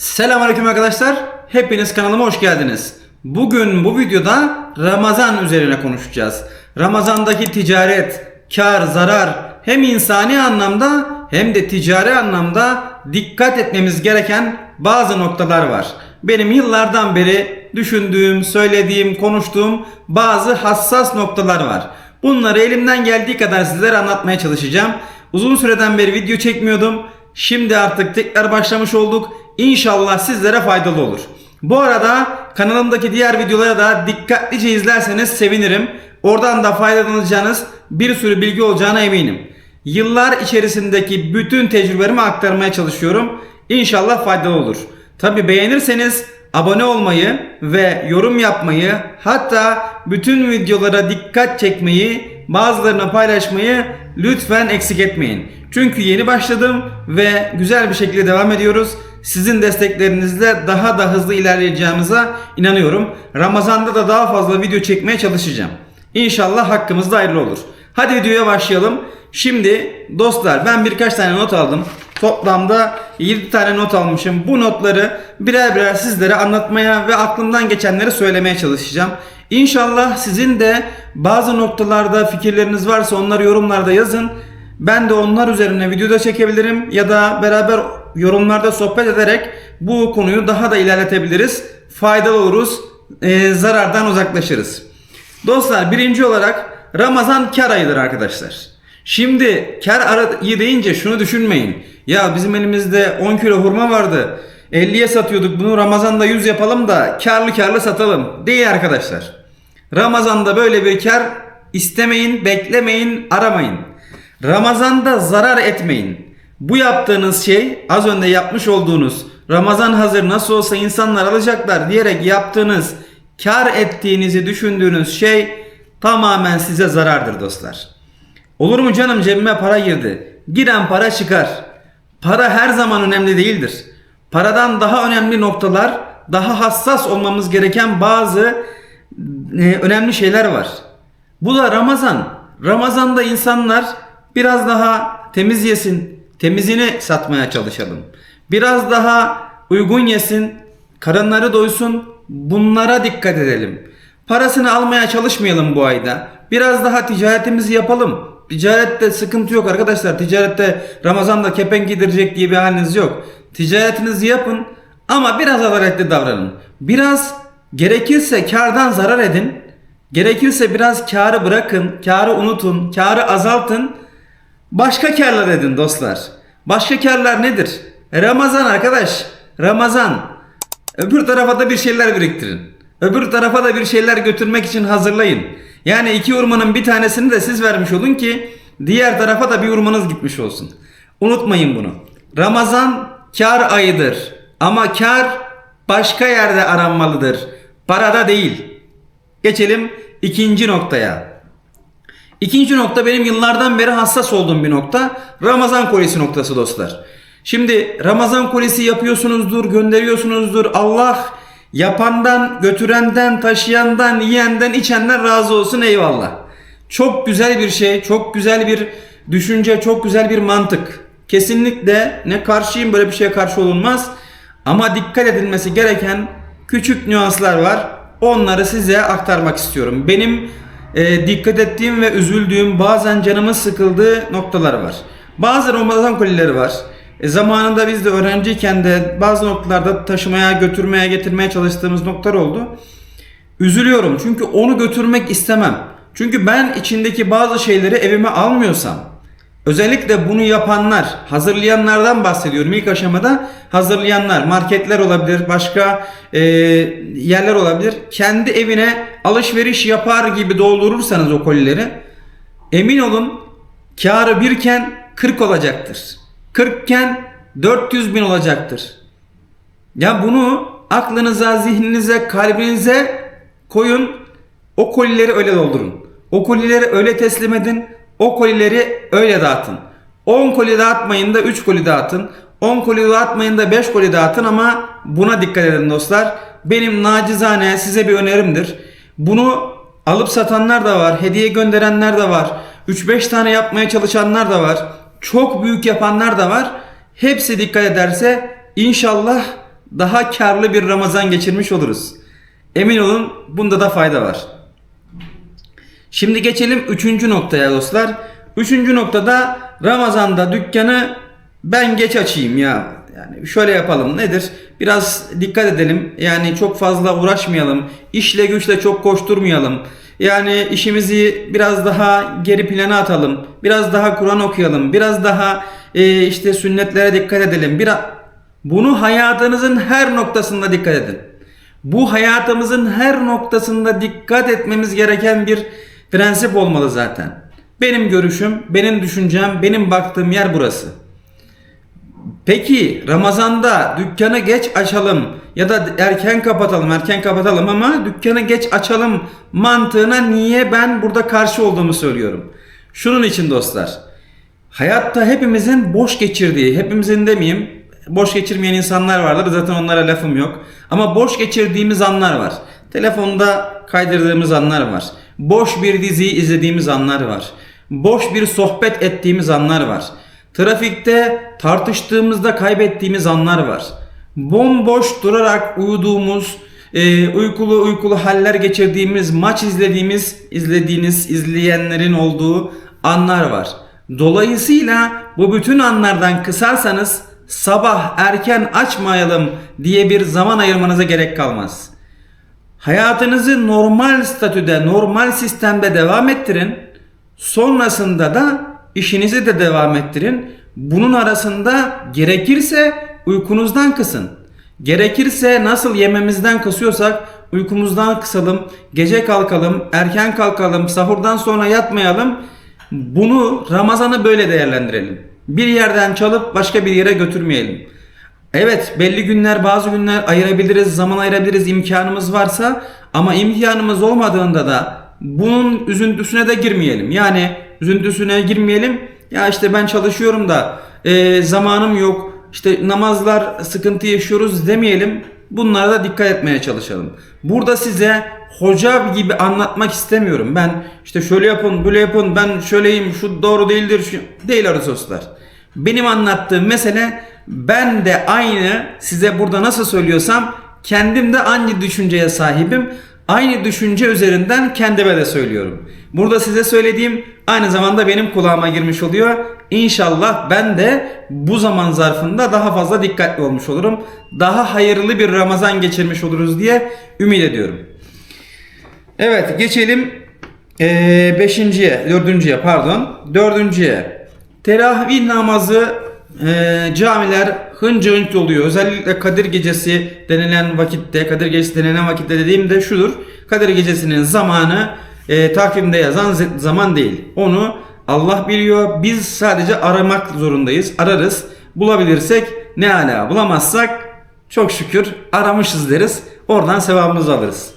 Selamünaleyküm arkadaşlar. Hepiniz kanalıma hoş geldiniz. Bugün bu videoda Ramazan üzerine konuşacağız. Ramazandaki ticaret, kar, zarar hem insani anlamda hem de ticari anlamda dikkat etmemiz gereken bazı noktalar var. Benim yıllardan beri düşündüğüm, söylediğim, konuştuğum bazı hassas noktalar var. Bunları elimden geldiği kadar sizlere anlatmaya çalışacağım. Uzun süreden beri video çekmiyordum. Şimdi artık tekrar başlamış olduk. İnşallah sizlere faydalı olur. Bu arada kanalımdaki diğer videoları da dikkatlice izlerseniz sevinirim. Oradan da faydalanacağınız bir sürü bilgi olacağına eminim. Yıllar içerisindeki bütün tecrübelerimi aktarmaya çalışıyorum. İnşallah faydalı olur. Tabi beğenirseniz abone olmayı ve yorum yapmayı hatta bütün videolara dikkat çekmeyi bazılarına paylaşmayı lütfen eksik etmeyin. Çünkü yeni başladım ve güzel bir şekilde devam ediyoruz. Sizin desteklerinizle daha da hızlı ilerleyeceğimize inanıyorum. Ramazanda da daha fazla video çekmeye çalışacağım. İnşallah hakkımızda hayırlı olur. Hadi videoya başlayalım. Şimdi dostlar ben birkaç tane not aldım. Toplamda 7 tane not almışım. Bu notları birer birer sizlere anlatmaya ve aklımdan geçenleri söylemeye çalışacağım. İnşallah sizin de bazı noktalarda fikirleriniz varsa onları yorumlarda yazın. Ben de onlar üzerine videoda çekebilirim ya da beraber yorumlarda sohbet ederek bu konuyu daha da ilerletebiliriz. Faydalı oluruz, e, zarardan uzaklaşırız. Dostlar birinci olarak Ramazan kar ayıdır arkadaşlar. Şimdi kar ayı deyince şunu düşünmeyin. Ya bizim elimizde 10 kilo hurma vardı. 50'ye satıyorduk bunu Ramazan'da 100 yapalım da karlı karlı satalım. Değil arkadaşlar. Ramazan'da böyle bir kar istemeyin, beklemeyin, aramayın. Ramazan'da zarar etmeyin. Bu yaptığınız şey az önce yapmış olduğunuz Ramazan hazır nasıl olsa insanlar alacaklar diyerek yaptığınız kar ettiğinizi düşündüğünüz şey tamamen size zarardır dostlar. Olur mu canım cebime para girdi. Giren para çıkar. Para her zaman önemli değildir. Paradan daha önemli noktalar, daha hassas olmamız gereken bazı e, önemli şeyler var. Bu da Ramazan. Ramazan'da insanlar biraz daha temiz yesin, temizini satmaya çalışalım. Biraz daha uygun yesin, karınları doysun, bunlara dikkat edelim. Parasını almaya çalışmayalım bu ayda. Biraz daha ticaretimizi yapalım. Ticarette sıkıntı yok arkadaşlar. Ticarette Ramazan'da kepenk giydirecek diye bir haliniz yok. Ticaretinizi yapın ama biraz adaletli davranın. Biraz gerekirse kardan zarar edin. Gerekirse biraz karı bırakın, karı unutun, karı azaltın. Başka karlar edin dostlar. Başka karlar nedir? Ramazan arkadaş. Ramazan. Öbür tarafa da bir şeyler biriktirin. Öbür tarafa da bir şeyler götürmek için hazırlayın. Yani iki hurmanın bir tanesini de siz vermiş olun ki diğer tarafa da bir hurmanız gitmiş olsun. Unutmayın bunu. Ramazan kar ayıdır. Ama kar başka yerde aranmalıdır. Parada değil. Geçelim ikinci noktaya. İkinci nokta benim yıllardan beri hassas olduğum bir nokta. Ramazan kolisi noktası dostlar. Şimdi Ramazan kolisi yapıyorsunuzdur, gönderiyorsunuzdur. Allah yapandan, götürenden, taşıyandan, yiyenden, içenden razı olsun eyvallah. Çok güzel bir şey, çok güzel bir düşünce, çok güzel bir mantık. Kesinlikle ne karşıyım böyle bir şeye karşı olunmaz. Ama dikkat edilmesi gereken küçük nüanslar var. Onları size aktarmak istiyorum. Benim e, dikkat ettiğim ve üzüldüğüm bazen canımın sıkıldığı noktalar var. Bazı Ramazan kolileri var. E, zamanında biz de öğrenciyken de bazı noktalarda taşımaya, götürmeye, getirmeye çalıştığımız noktalar oldu. Üzülüyorum çünkü onu götürmek istemem. Çünkü ben içindeki bazı şeyleri evime almıyorsam, özellikle bunu yapanlar, hazırlayanlardan bahsediyorum. İlk aşamada hazırlayanlar, marketler olabilir, başka e, yerler olabilir. Kendi evine alışveriş yapar gibi doldurursanız o kolileri, emin olun karı birken 40 olacaktır. 40 iken 400 bin olacaktır. Ya bunu aklınıza, zihninize, kalbinize koyun. O kolileri öyle doldurun. O kolileri öyle teslim edin. O kolileri öyle dağıtın. 10 koli dağıtmayın da 3 koli dağıtın. 10 koli dağıtmayın da 5 koli dağıtın ama buna dikkat edin dostlar. Benim nacizane size bir önerimdir. Bunu alıp satanlar da var. Hediye gönderenler de var. 3-5 tane yapmaya çalışanlar da var. Çok büyük yapanlar da var. Hepsi dikkat ederse inşallah daha karlı bir Ramazan geçirmiş oluruz. Emin olun bunda da fayda var. Şimdi geçelim üçüncü noktaya dostlar. Üçüncü noktada Ramazan'da dükkanı ben geç açayım ya. Yani şöyle yapalım nedir? Biraz dikkat edelim. Yani çok fazla uğraşmayalım. İşle güçle çok koşturmayalım. Yani işimizi biraz daha geri plana atalım. Biraz daha Kur'an okuyalım. Biraz daha e, işte sünnetlere dikkat edelim. Biraz bunu hayatınızın her noktasında dikkat edin. Bu hayatımızın her noktasında dikkat etmemiz gereken bir prensip olmalı zaten. Benim görüşüm, benim düşüncem, benim baktığım yer burası. Peki Ramazan'da dükkanı geç açalım ya da erken kapatalım, erken kapatalım ama dükkanı geç açalım mantığına niye ben burada karşı olduğumu söylüyorum. Şunun için dostlar. Hayatta hepimizin boş geçirdiği, hepimizin demeyeyim, boş geçirmeyen insanlar vardır. Zaten onlara lafım yok. Ama boş geçirdiğimiz anlar var. Telefonda kaydırdığımız anlar var. Boş bir diziyi izlediğimiz anlar var. Boş bir sohbet ettiğimiz anlar var. Trafikte tartıştığımızda kaybettiğimiz anlar var. Bomboş durarak uyuduğumuz, e, uykulu uykulu haller geçirdiğimiz, maç izlediğimiz, izlediğiniz, izleyenlerin olduğu anlar var. Dolayısıyla bu bütün anlardan kısarsanız sabah erken açmayalım diye bir zaman ayırmanıza gerek kalmaz. Hayatınızı normal statüde, normal sistemde devam ettirin. Sonrasında da işinizi de devam ettirin. Bunun arasında gerekirse uykunuzdan kısın. Gerekirse nasıl yememizden kısıyorsak uykumuzdan kısalım, gece kalkalım, erken kalkalım, sahurdan sonra yatmayalım. Bunu Ramazan'ı böyle değerlendirelim. Bir yerden çalıp başka bir yere götürmeyelim. Evet belli günler bazı günler ayırabiliriz, zaman ayırabiliriz imkanımız varsa ama imkanımız olmadığında da bunun üzüntüsüne de girmeyelim. Yani üzüntüsüne girmeyelim. Ya işte ben çalışıyorum da e, zamanım yok. İşte namazlar sıkıntı yaşıyoruz demeyelim. Bunlara da dikkat etmeye çalışalım. Burada size hoca gibi anlatmak istemiyorum. Ben işte şöyle yapın, böyle yapın, ben şöyleyim, şu doğru değildir. Şu... Değil arası dostlar. Benim anlattığım mesele ben de aynı size burada nasıl söylüyorsam kendim de aynı düşünceye sahibim. Aynı düşünce üzerinden kendime de söylüyorum. Burada size söylediğim aynı zamanda benim kulağıma girmiş oluyor. İnşallah ben de bu zaman zarfında daha fazla dikkatli olmuş olurum. Daha hayırlı bir Ramazan geçirmiş oluruz diye ümit ediyorum. Evet geçelim ee, beşinciye, dördüncüye pardon. Dördüncüye. Teravih namazı e, camiler hınca hınç oluyor. Özellikle Kadir Gecesi denilen vakitte, Kadir Gecesi denilen vakitte dediğimde şudur. Kadir Gecesi'nin zamanı e, takvimde yazan zaman değil. Onu Allah biliyor. Biz sadece aramak zorundayız. Ararız. Bulabilirsek ne ala. Bulamazsak çok şükür aramışız deriz. Oradan sevabımızı alırız.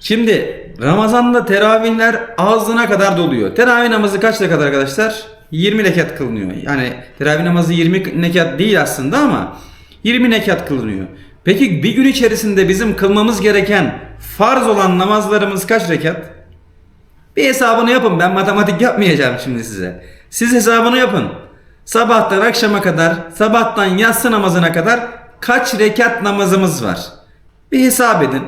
Şimdi Ramazan'da teravihler ağzına kadar doluyor. Teravih namazı kaç rekat arkadaşlar? 20 rekat kılınıyor. Yani teravih namazı 20 rekat değil aslında ama 20 rekat kılınıyor. Peki bir gün içerisinde bizim kılmamız gereken farz olan namazlarımız kaç rekat? Bir hesabını yapın. Ben matematik yapmayacağım şimdi size. Siz hesabını yapın. Sabahtan akşama kadar, sabahtan yatsı namazına kadar kaç rekat namazımız var? Bir hesap edin.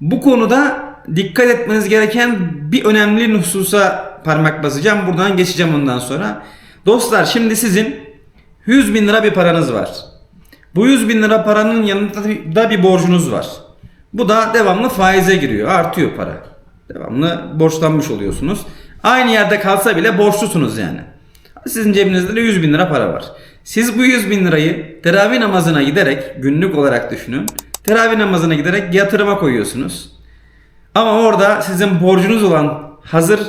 Bu konuda dikkat etmeniz gereken bir önemli hususa parmak basacağım. Buradan geçeceğim ondan sonra. Dostlar şimdi sizin 100 bin lira bir paranız var. Bu 100 bin lira paranın yanında da bir borcunuz var. Bu da devamlı faize giriyor. Artıyor para. Devamlı borçlanmış oluyorsunuz. Aynı yerde kalsa bile borçlusunuz yani. Sizin cebinizde de 100 bin lira para var. Siz bu 100 bin lirayı teravih namazına giderek günlük olarak düşünün. Teravih namazına giderek yatırıma koyuyorsunuz. Ama orada sizin borcunuz olan hazır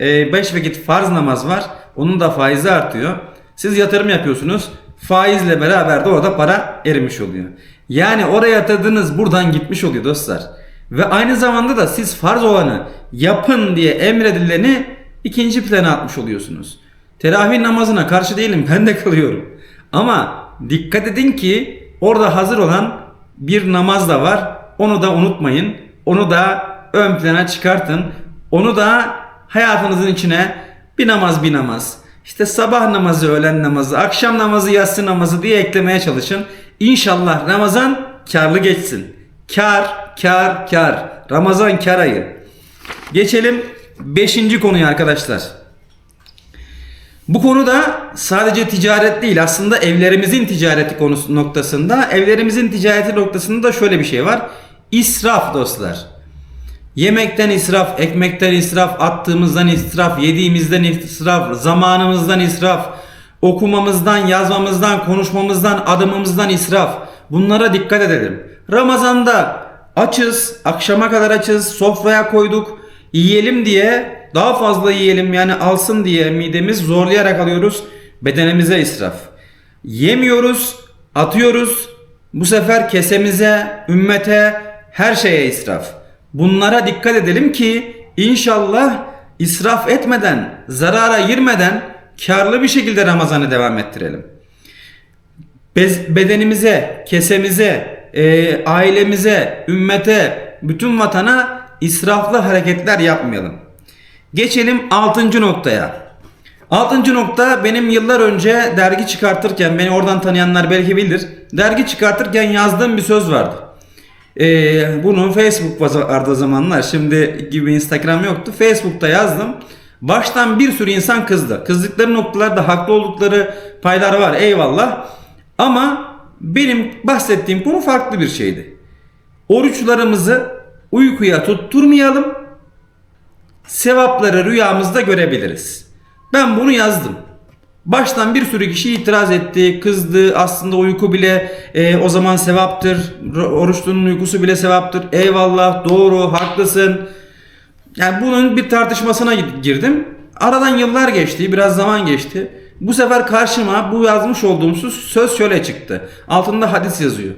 5 vakit farz namaz var. Onun da faizi artıyor. Siz yatırım yapıyorsunuz. Faizle beraber de orada para erimiş oluyor. Yani oraya yatırdığınız buradan gitmiş oluyor dostlar. Ve aynı zamanda da siz farz olanı yapın diye emredileni ikinci plana atmış oluyorsunuz. Teravih namazına karşı değilim ben de kılıyorum. Ama dikkat edin ki orada hazır olan bir namaz da var. Onu da unutmayın. Onu da ön plana çıkartın. Onu da hayatınızın içine bir namaz bir namaz. İşte sabah namazı, öğlen namazı, akşam namazı, yatsı namazı diye eklemeye çalışın. İnşallah Ramazan karlı geçsin. Kar, kar, kar. Ramazan kar ayı. Geçelim 5. konuya arkadaşlar. Bu konuda sadece ticaret değil aslında evlerimizin ticareti konusu noktasında evlerimizin ticareti noktasında da şöyle bir şey var. İsraf dostlar. Yemekten israf, ekmekten israf, attığımızdan israf, yediğimizden israf, zamanımızdan israf, okumamızdan, yazmamızdan, konuşmamızdan, adımımızdan israf. Bunlara dikkat edelim. Ramazanda açız, akşama kadar açız, sofraya koyduk. Yiyelim diye, daha fazla yiyelim yani alsın diye midemiz zorlayarak alıyoruz. Bedenimize israf. Yemiyoruz, atıyoruz. Bu sefer kesemize, ümmete, her şeye israf. Bunlara dikkat edelim ki inşallah israf etmeden, zarara girmeden karlı bir şekilde Ramazan'ı devam ettirelim. Bez, bedenimize, kesemize, e, ailemize, ümmete, bütün vatana israflı hareketler yapmayalım. Geçelim 6. noktaya. 6. nokta benim yıllar önce dergi çıkartırken beni oradan tanıyanlar belki bilir. Dergi çıkartırken yazdığım bir söz vardı. Ee, bunu Facebook vardı zamanlar. Şimdi gibi Instagram yoktu. Facebook'ta yazdım. Baştan bir sürü insan kızdı. Kızdıkları noktalarda haklı oldukları paylar var. Eyvallah. Ama benim bahsettiğim konu farklı bir şeydi. Oruçlarımızı uykuya tutturmayalım. Sevapları rüyamızda görebiliriz. Ben bunu yazdım. Baştan bir sürü kişi itiraz etti, kızdı. Aslında uyku bile e, o zaman sevaptır. Oruçlunun uykusu bile sevaptır. Eyvallah, doğru, haklısın. Yani bunun bir tartışmasına girdim. Aradan yıllar geçti, biraz zaman geçti. Bu sefer karşıma bu yazmış olduğum söz şöyle çıktı. Altında hadis yazıyor.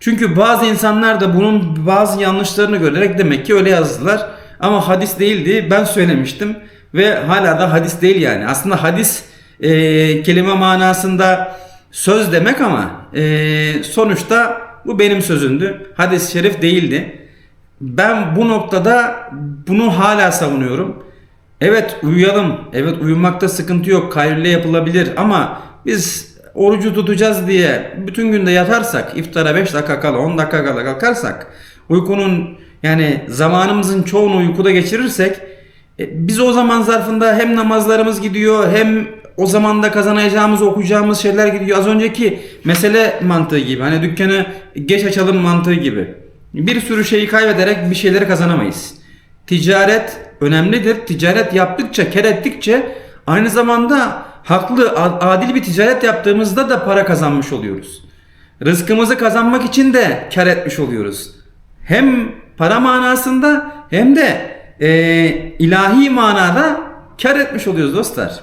Çünkü bazı insanlar da bunun bazı yanlışlarını görerek demek ki öyle yazdılar. Ama hadis değildi. Ben söylemiştim ve hala da hadis değil yani. Aslında hadis e, kelime manasında söz demek ama e, sonuçta bu benim sözümdü. Hadis-i şerif değildi. Ben bu noktada bunu hala savunuyorum. Evet uyuyalım. Evet uyumakta sıkıntı yok. Kayrille yapılabilir ama biz orucu tutacağız diye bütün günde yatarsak, iftara 5 dakika kala 10 dakika kala kalkarsak, uykunun yani zamanımızın çoğunu uykuda geçirirsek biz o zaman zarfında hem namazlarımız gidiyor hem o zaman da kazanacağımız okuyacağımız şeyler gidiyor. Az önceki mesele mantığı gibi hani dükkanı geç açalım mantığı gibi. Bir sürü şeyi kaybederek bir şeyleri kazanamayız. Ticaret önemlidir. Ticaret yaptıkça, kar ettikçe aynı zamanda haklı, adil bir ticaret yaptığımızda da para kazanmış oluyoruz. Rızkımızı kazanmak için de kar etmiş oluyoruz. Hem para manasında hem de e, ilahi manada kar etmiş oluyoruz dostlar.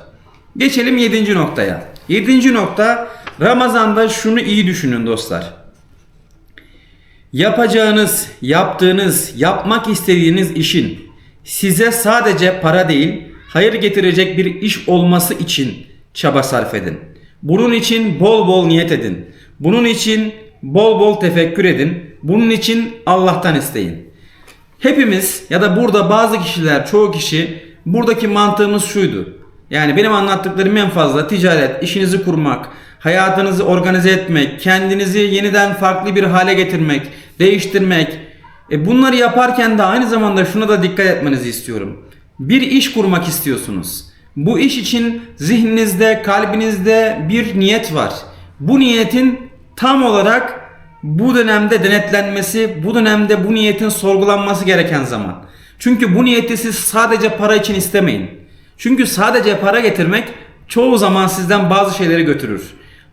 Geçelim 7. noktaya. 7. nokta Ramazan'da şunu iyi düşünün dostlar. Yapacağınız, yaptığınız, yapmak istediğiniz işin size sadece para değil, hayır getirecek bir iş olması için çaba sarf edin. Bunun için bol bol niyet edin. Bunun için bol bol tefekkür edin. Bunun için Allah'tan isteyin. Hepimiz ya da burada bazı kişiler, çoğu kişi buradaki mantığımız şuydu. Yani benim anlattıklarım en fazla ticaret, işinizi kurmak, hayatınızı organize etmek, kendinizi yeniden farklı bir hale getirmek, değiştirmek. E bunları yaparken de aynı zamanda şuna da dikkat etmenizi istiyorum. Bir iş kurmak istiyorsunuz. Bu iş için zihninizde, kalbinizde bir niyet var. Bu niyetin tam olarak bu dönemde denetlenmesi, bu dönemde bu niyetin sorgulanması gereken zaman. Çünkü bu niyeti siz sadece para için istemeyin. Çünkü sadece para getirmek çoğu zaman sizden bazı şeyleri götürür.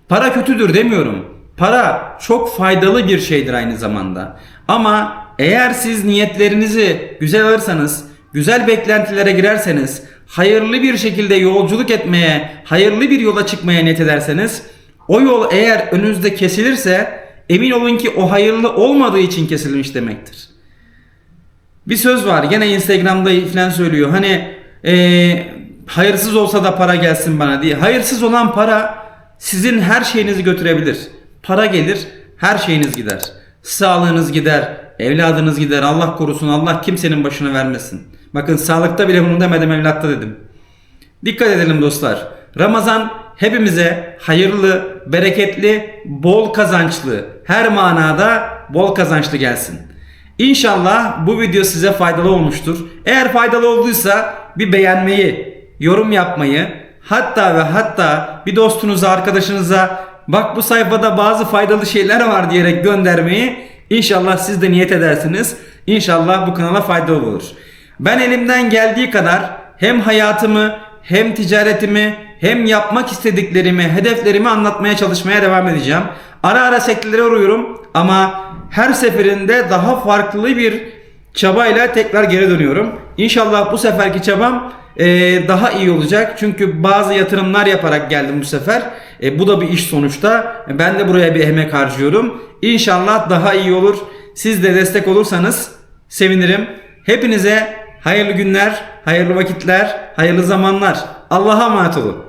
Para kötüdür demiyorum. Para çok faydalı bir şeydir aynı zamanda. Ama eğer siz niyetlerinizi güzel alırsanız, güzel beklentilere girerseniz, hayırlı bir şekilde yolculuk etmeye, hayırlı bir yola çıkmaya niyet ederseniz, o yol eğer önünüzde kesilirse emin olun ki o hayırlı olmadığı için kesilmiş demektir. Bir söz var gene Instagram'da falan söylüyor. Hani ee, hayırsız olsa da para gelsin bana diye. Hayırsız olan para sizin her şeyinizi götürebilir. Para gelir, her şeyiniz gider. Sağlığınız gider, evladınız gider. Allah korusun, Allah kimsenin başına vermesin. Bakın sağlıkta bile bunu demedim, evlatta dedim. Dikkat edelim dostlar. Ramazan hepimize hayırlı, bereketli, bol kazançlı, her manada bol kazançlı gelsin. İnşallah bu video size faydalı olmuştur. Eğer faydalı olduysa bir beğenmeyi, yorum yapmayı, hatta ve hatta bir dostunuza, arkadaşınıza bak bu sayfada bazı faydalı şeyler var diyerek göndermeyi inşallah siz de niyet edersiniz. İnşallah bu kanala faydalı olur. Ben elimden geldiği kadar hem hayatımı hem ticaretimi hem yapmak istediklerimi, hedeflerimi anlatmaya çalışmaya devam edeceğim. Ara ara sektelere uğruyorum ama her seferinde daha farklı bir çabayla tekrar geri dönüyorum. İnşallah bu seferki çabam e, daha iyi olacak. Çünkü bazı yatırımlar yaparak geldim bu sefer. E, bu da bir iş sonuçta. Ben de buraya bir emek harcıyorum. İnşallah daha iyi olur. Siz de destek olursanız sevinirim. Hepinize hayırlı günler, hayırlı vakitler, hayırlı zamanlar. Allah'a emanet olun.